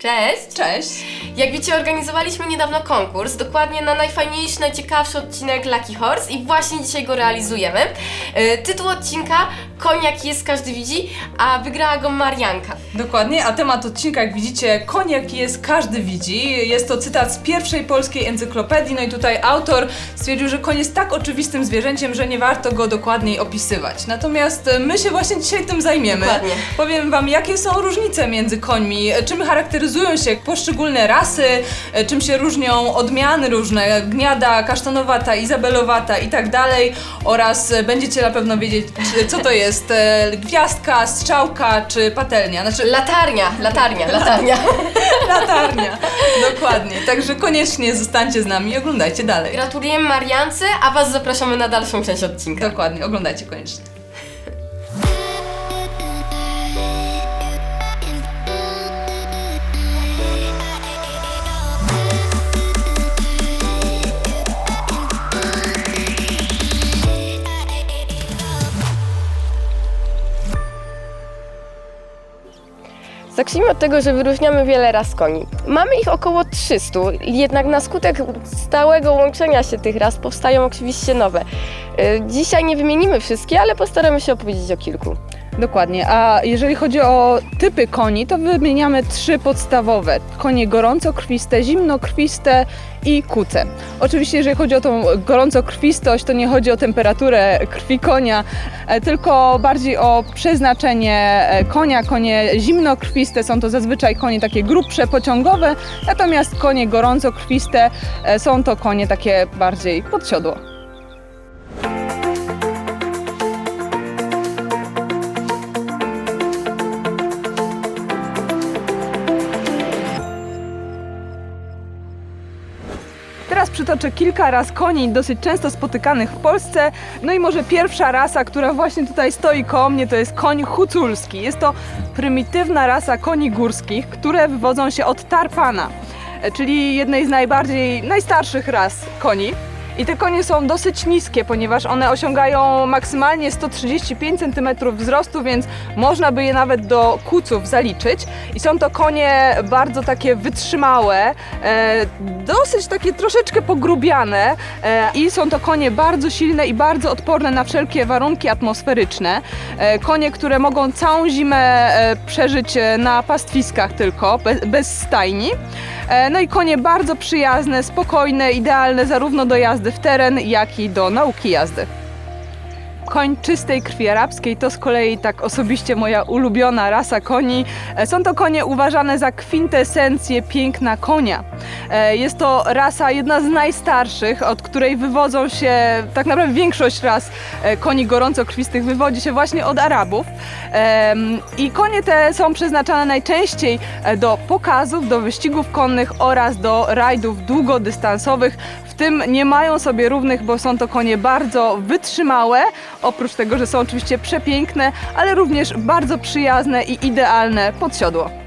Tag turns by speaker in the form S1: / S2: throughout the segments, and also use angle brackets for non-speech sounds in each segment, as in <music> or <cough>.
S1: Cześć!
S2: Cześć!
S1: Jak wiecie, organizowaliśmy niedawno konkurs, dokładnie na najfajniejszy, najciekawszy odcinek Lucky Horse i właśnie dzisiaj go realizujemy. Yy, tytuł odcinka Koń jaki jest każdy widzi, a wygrała go Marianka.
S2: Dokładnie, a temat odcinka, jak widzicie, koń jaki jest, każdy widzi. Jest to cytat z pierwszej polskiej encyklopedii, no i tutaj autor stwierdził, że koń jest tak oczywistym zwierzęciem, że nie warto go dokładniej opisywać. Natomiast e, my się właśnie dzisiaj tym zajmiemy.
S1: Dokładnie.
S2: Powiem wam, jakie są różnice między końmi, czym charakteryzują się poszczególne rasy, e, czym się różnią odmiany różne, gniada, kasztanowata, izabelowata i tak dalej oraz e, będziecie na pewno wiedzieć, co to jest <laughs> e, gwiazdka, strzałka czy patelnia. Znaczy
S1: Latarnia, latarnia, <laughs> latarnia. <laughs>
S2: latarnia. Dokładnie. Także koniecznie zostańcie z nami i oglądajcie dalej.
S1: Gratulujemy Mariance, a Was zapraszamy na dalszą część odcinka.
S2: Dokładnie, oglądajcie koniecznie.
S1: Zacznijmy od tego, że wyróżniamy wiele ras koni. Mamy ich około 300, jednak na skutek stałego łączenia się tych ras powstają oczywiście nowe. Yy, Dzisiaj nie wymienimy wszystkie, ale postaramy się opowiedzieć o kilku.
S3: Dokładnie, a jeżeli chodzi o typy koni, to wymieniamy trzy podstawowe. Konie gorącokrwiste, zimnokrwiste i kuce. Oczywiście jeżeli chodzi o tą gorącokrwistość, to nie chodzi o temperaturę krwi konia, e, tylko bardziej o przeznaczenie e, konia. Konie zimnokrwiste są to zazwyczaj konie takie grubsze, pociągowe, natomiast konie gorącokrwiste e, są to konie takie bardziej pod przytoczę kilka ras koni dosyć często spotykanych w Polsce. No i może pierwsza rasa, która właśnie tutaj stoi koło mnie, to jest koń huculski. Jest to prymitywna rasa koni górskich, które wywodzą się od tarpana, czyli jednej z najbardziej, najstarszych ras koni. I te konie są dosyć niskie, ponieważ one osiągają maksymalnie 135 cm wzrostu, więc można by je nawet do kuców zaliczyć. I są to konie bardzo takie wytrzymałe, e, dosyć takie troszeczkę pogrubiane e, i są to konie bardzo silne i bardzo odporne na wszelkie warunki atmosferyczne. E, konie, które mogą całą zimę e, przeżyć e, na pastwiskach tylko, bez, bez stajni. E, No i konie bardzo przyjazne, spokojne, idealne zarówno do jazdy w teren, jak i do nauki jazdy. Koń czystej krwi arabskiej to z kolei tak osobiście moja ulubiona rasa koni. E, Są to konie uważane za kwintesencję piękna konia. E, Jest to rasa jedna z najstarszych, od której wywodzą się tak naprawdę większość ras e, koni gorącokrwistych wywodzi się właśnie od Arabów. I konie te są przeznaczane najczęściej do pokazów, do wyścigów konnych oraz do rajdów długodystansowych. Tym nie mają sobie równych, bo są to konie bardzo wytrzymałe, oprócz tego, że są oczywiście przepiękne, ale również bardzo przyjazne i idealne pod siodło.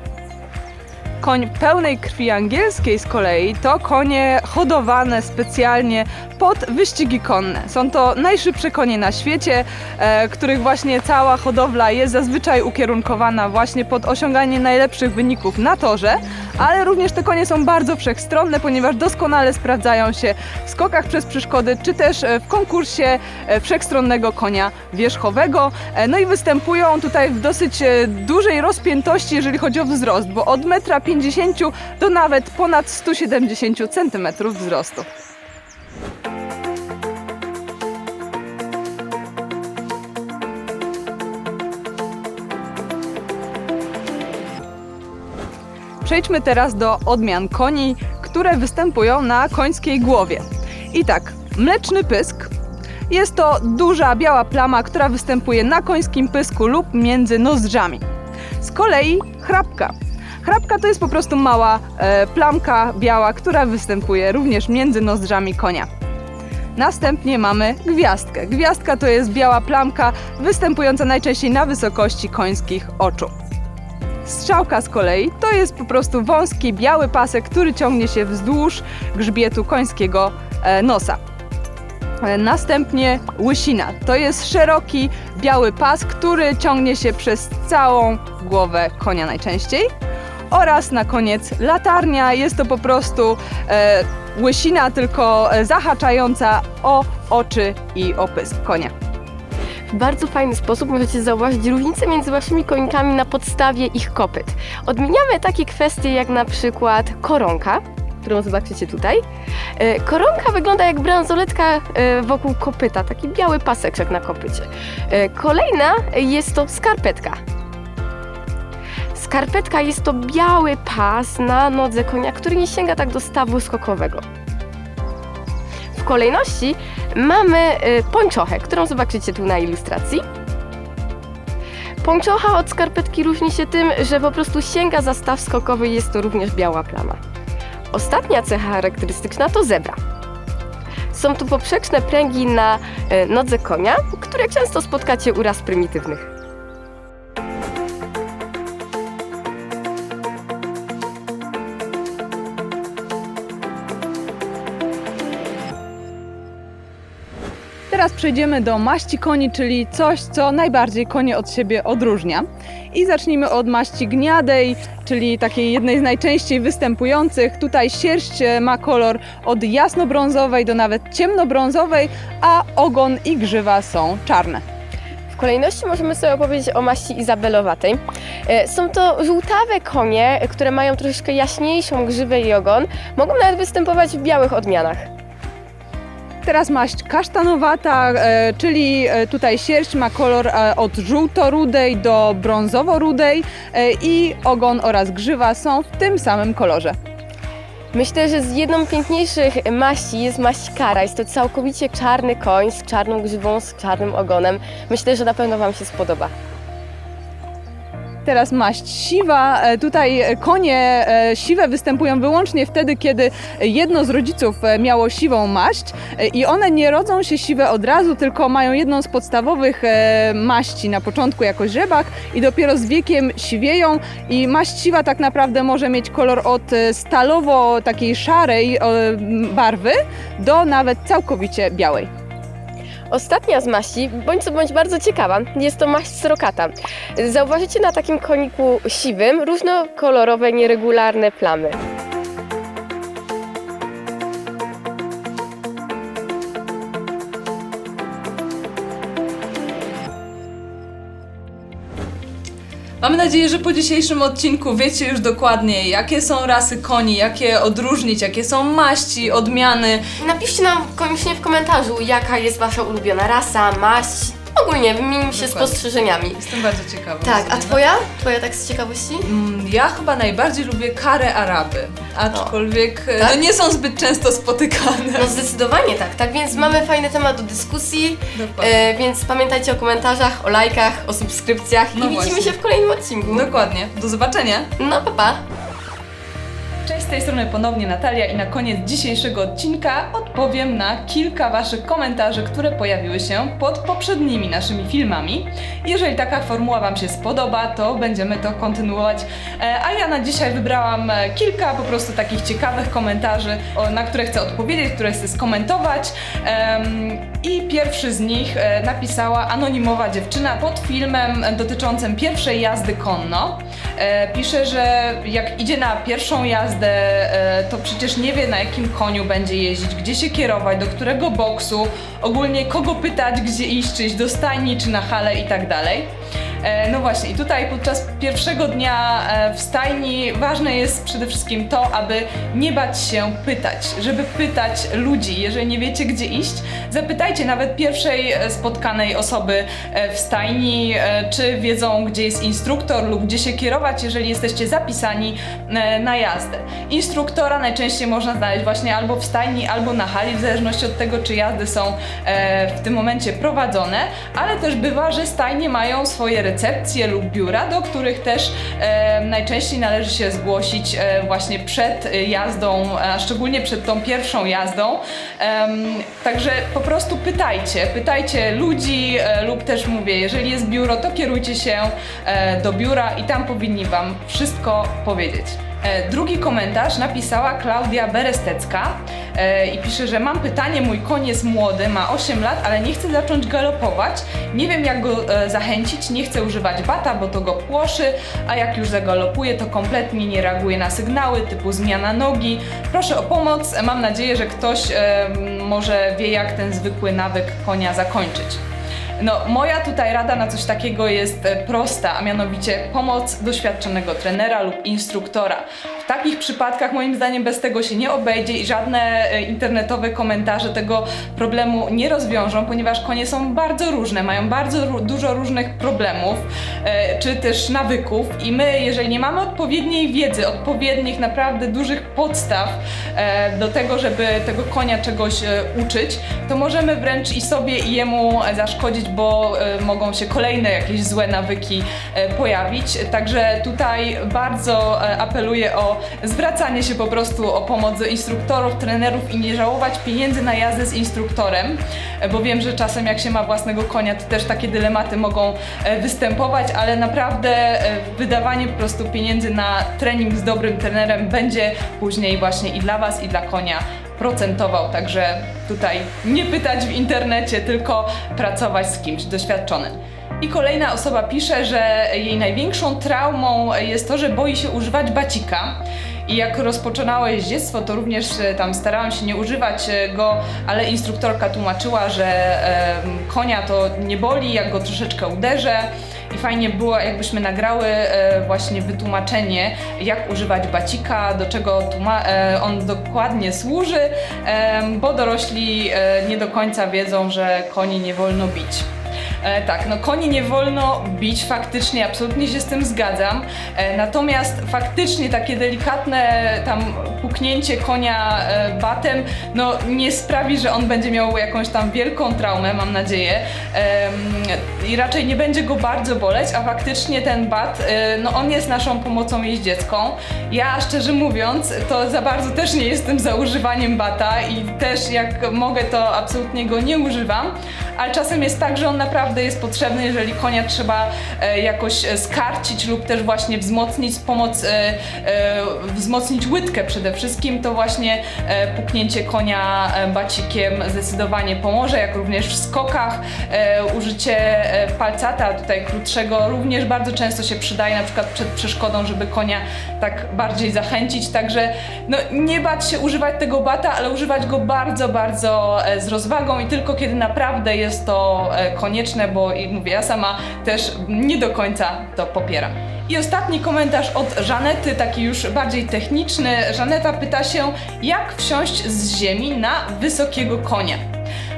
S3: Koń pełnej krwi angielskiej z kolei to konie hodowane specjalnie pod wyścigi konne. Są to najszybsze konie na świecie, e, których właśnie cała hodowla jest zazwyczaj ukierunkowana właśnie pod osiąganie najlepszych wyników na torze, ale również te konie są bardzo wszechstronne, ponieważ doskonale sprawdzają się w skokach przez przeszkody, czy też e, w konkursie e, wszechstronnego konia wierzchowego. E, No i występują tutaj w dosyć dużej rozpiętości, jeżeli chodzi o wzrost, bo od 1,50 m do nawet ponad 170 cm wzrostu. Przejdźmy teraz do odmian koni, które występują na końskiej głowie. I tak, mleczny pysk jest to duża biała plama, która występuje na końskim pysku lub między nozdrzami. Z kolei chrapka. Chrapka to jest po prostu mała e, plamka biała, która występuje również między nozdrzami konia. Następnie mamy gwiazdkę. Gwiazdka to jest biała plamka występująca najczęściej na wysokości końskich oczu. Strzałka z kolei to jest po prostu wąski biały pasek, który ciągnie się wzdłuż grzbietu końskiego e, nosa. E, Następnie łysina. To jest szeroki biały pas, który ciągnie się przez całą głowę konia najczęściej.
S4: Oraz na koniec latarnia. Jest to po prostu e, łysina, tylko e, zahaczająca o oczy i o pysk konia.
S1: W bardzo fajny sposób możecie zauważyć różnicę między waszymi konikami na podstawie ich kopyt. Odmieniamy takie kwestie jak na przykład koronka, którą zobaczycie tutaj. E, Koronka wygląda jak bransoletka e, wokół kopyta, taki biały paseczek na kopycie. Kolejna jest to skarpetka. Skarpetka jest to biały pas na nodze konia, który nie sięga tak do stawu skokowego. W kolejności mamy y, pończochę, którą zobaczycie tu na ilustracji. Pończocha od skarpetki różni się tym, że po prostu sięga za staw skokowy i jest to również biała plama. Ostatnia cecha charakterystyczna to zebra. Są tu poprzeczne pręgi na y, nodze konia, które często spotkacie u ras prymitywnych.
S4: Teraz przejdziemy do maści koni, czyli coś, co najbardziej konie od siebie odróżnia. I zacznijmy od maści gniadej, czyli takiej jednej z najczęściej występujących. Tutaj sierść e, ma kolor od jasnobrązowej do nawet ciemnobrązowej, a ogon i grzywa są czarne.
S1: W kolejności możemy sobie opowiedzieć o maści izabelowatej. E, Są to żółtawe konie, które mają troszeczkę jaśniejszą grzywę i ogon. Mogą nawet występować w białych odmianach.
S4: Teraz maść kasztanowata, e, czyli e, tutaj sierść ma kolor e, od żółto-rudej do brązowo-rudej i ogon oraz grzywa są w tym samym kolorze.
S1: Myślę, że z jedną piękniejszych maści jest maść kara. Jest to całkowicie czarny koń z czarną grzywą, z czarnym ogonem. Myślę, że na pewno Wam się spodoba.
S4: Teraz maść siwa. E, Tutaj konie e, siwe występują wyłącznie wtedy, kiedy jedno z rodziców e, miało siwą maść i one nie rodzą się siwe od razu, tylko mają jedną z podstawowych maści na początku jako źrebak i dopiero z wiekiem siwieją i maść siwa tak naprawdę może mieć kolor od stalowo takiej szarej barwy do nawet całkowicie białej.
S1: Ostatnia z maści, bądź co bądź bardzo ciekawa, jest to maść srokata. Zauważycie na takim koniku siwym różnokolorowe, nieregularne plamy.
S3: Mamy nadzieję, że po dzisiejszym odcinku wiecie już dokładnie, jakie są rasy koni, jak je odróżnić, jakie są maści, odmiany.
S1: Napiszcie nam koniecznie w komentarzu, jaka jest Wasza ulubiona rasa, maść. Ogólnie wymienimy się
S3: Dokładnie.
S1: spostrzeżeniami.
S3: Jestem bardzo ciekawa.
S1: Tak, a. Twoja? Twoja tak z ciekawości?
S3: Mm, Ja chyba najbardziej lubię karę Araby, aczkolwiek e,
S1: tak?
S3: no, nie są zbyt często spotykane.
S1: No zdecydowanie tak, tak więc mamy fajny temat do dyskusji,
S3: Dokładnie.
S1: e, więc pamiętajcie o komentarzach, o lajkach, o subskrypcjach
S3: No
S1: i widzimy
S3: właśnie.
S1: się w kolejnym odcinku.
S3: Dokładnie. Do zobaczenia.
S1: No pa pa!
S3: Z tej strony ponownie Natalia i na koniec dzisiejszego odcinka odpowiem na kilka Waszych komentarzy, które pojawiły się pod poprzednimi naszymi filmami. Jeżeli taka formuła Wam się spodoba, to będziemy to kontynuować. E, A ja na dzisiaj wybrałam e, kilka po prostu takich ciekawych komentarzy, na które chcę odpowiedzieć, które chcę skomentować. I pierwszy z nich e, napisała anonimowa dziewczyna pod filmem dotyczącym pierwszej jazdy konno. Pisze, że jak idzie na pierwszą jazdę, to przecież nie wie na jakim koniu będzie jeździć, gdzie się kierować, do którego boksu, ogólnie kogo pytać, gdzie iść, czy iść do stajni, czy na halę i tak dalej. E, No właśnie, i tutaj podczas pierwszego dnia e, w stajni ważne jest przede wszystkim to, aby nie bać się pytać, żeby pytać ludzi. Jeżeli nie wiecie, gdzie iść, zapytajcie nawet pierwszej e, spotkanej osoby w stajni, czy wiedzą, gdzie jest instruktor lub gdzie się kierować, jeżeli jesteście zapisani na jazdę. Instruktora najczęściej można znaleźć właśnie albo w stajni, albo na hali, w zależności od tego, czy jazdy są w tym momencie prowadzone, ale też bywa, że stajnie mają swoje recepcje lub biura, do których też e, najczęściej należy się zgłosić e, właśnie przed jazdą, a szczególnie przed tą pierwszą jazdą. Także po prostu pytajcie, pytajcie ludzi e, lub też mówię, jeżeli jest biuro, to kierujcie się do biura i tam powinni Wam wszystko powiedzieć. E, Drugi komentarz napisała Klaudia Berestecka e, i pisze, że mam pytanie, mój koń jest młody, ma 8 lat, ale nie chce zacząć galopować. Nie wiem jak go e, zachęcić, nie chce używać bata, bo to go płoszy, a jak już zagalopuje, to kompletnie nie reaguje na sygnały typu zmiana nogi. Proszę o pomoc, mam nadzieję, że ktoś może wie jak ten zwykły nawyk konia zakończyć. No, moja tutaj rada na coś takiego jest e, prosta, a mianowicie pomoc doświadczonego trenera lub instruktora. W takich przypadkach moim zdaniem bez tego się nie obejdzie i żadne e, internetowe komentarze tego problemu nie rozwiążą, ponieważ konie są bardzo różne, mają bardzo dużo różnych problemów e, czy też nawyków i my, jeżeli nie mamy odpowiedniej wiedzy, odpowiednich naprawdę dużych podstaw e, do tego, żeby tego konia czegoś uczyć, to możemy wręcz i sobie i jemu zaszkodzić, bo mogą się kolejne jakieś złe nawyki pojawić. Także tutaj bardzo apeluję o zwracanie się po prostu o pomoc do instruktorów, trenerów i nie żałować pieniędzy na jazdę z instruktorem, bo wiem, że czasem jak się ma własnego konia, to też takie dylematy mogą e, występować, ale naprawdę e, wydawanie po prostu pieniędzy na trening z dobrym trenerem będzie później właśnie i dla Was, i dla konia procentował, także tutaj nie pytać w internecie, tylko pracować z kimś doświadczonym. I kolejna osoba pisze, że jej największą traumą jest to, że boi się używać bacika. I jak rozpoczynało jeździectwo, to również e, tam starałam się nie używać e, go, ale instruktorka tłumaczyła, że e, konia to nie boli, jak go troszeczkę uderzę. I fajnie było, jakbyśmy nagrały e, właśnie wytłumaczenie, jak używać bacika, do czego e, on dokładnie służy, em, bo dorośli e, nie do końca wiedzą, że koni nie wolno bić. E, tak, no koni nie wolno bić, faktycznie, absolutnie się z tym zgadzam. E, natomiast faktycznie takie delikatne tam puknięcie konia e, batem, no nie sprawi, że on będzie miał jakąś tam wielką traumę, mam nadzieję. Em, I raczej nie będzie go bardzo boleć, a faktycznie ten bat, e, no on jest naszą pomocą jeździecką. Ja szczerze mówiąc, to za bardzo też nie jestem za używaniem bata i też jak mogę, to absolutnie go nie używam, ale czasem jest tak, że on naprawdę jest potrzebny, jeżeli konia trzeba e, jakoś e, skarcić lub też właśnie wzmocnić pomoc, e, wzmocnić łydkę przede wszystkim, to właśnie puknięcie konia bacikiem zdecydowanie pomoże, jak również w skokach. Użycie palcata tutaj krótszego również bardzo często się przydaje, na przykład przed przeszkodą, żeby konia tak bardziej zachęcić, także no, nie bać się używać tego bata, ale używać go bardzo, bardzo z rozwagą i tylko kiedy naprawdę jest to e, konieczne, bo i mówię, ja sama też nie do końca to popieram. I ostatni komentarz od Żanety, taki już bardziej techniczny. Żaneta pyta się, jak wsiąść z ziemi na wysokiego konia.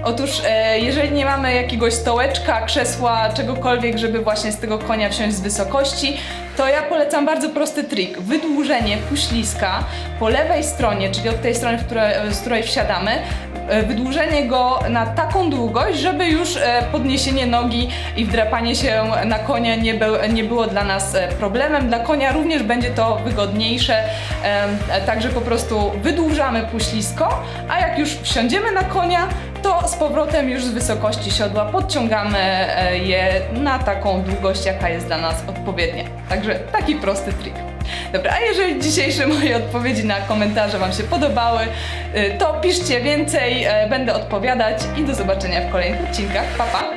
S3: Otóż, e, jeżeli nie mamy jakiegoś stołeczka, krzesła, czegokolwiek, żeby właśnie z tego konia wsiąść z wysokości, to ja polecam bardzo prosty trik. Wydłużenie puśliska po lewej stronie, czyli od tej strony, której, z której wsiadamy, wydłużenie go na taką długość, żeby już e, podniesienie nogi i wdrapanie się na konia nie, był, nie było dla nas e, problemem. Dla konia również będzie to wygodniejsze, e, także po prostu wydłużamy puślisko, a jak już wsiądziemy na konia, to z powrotem już z wysokości siodła podciągamy e, je na taką długość, jaka jest dla nas odpowiednia. Także taki prosty trik. Dobra, a jeżeli dzisiejsze moje odpowiedzi na komentarze Wam się podobały, y, to piszcie więcej, e, będę odpowiadać i do zobaczenia w kolejnych odcinkach. Pa, pa!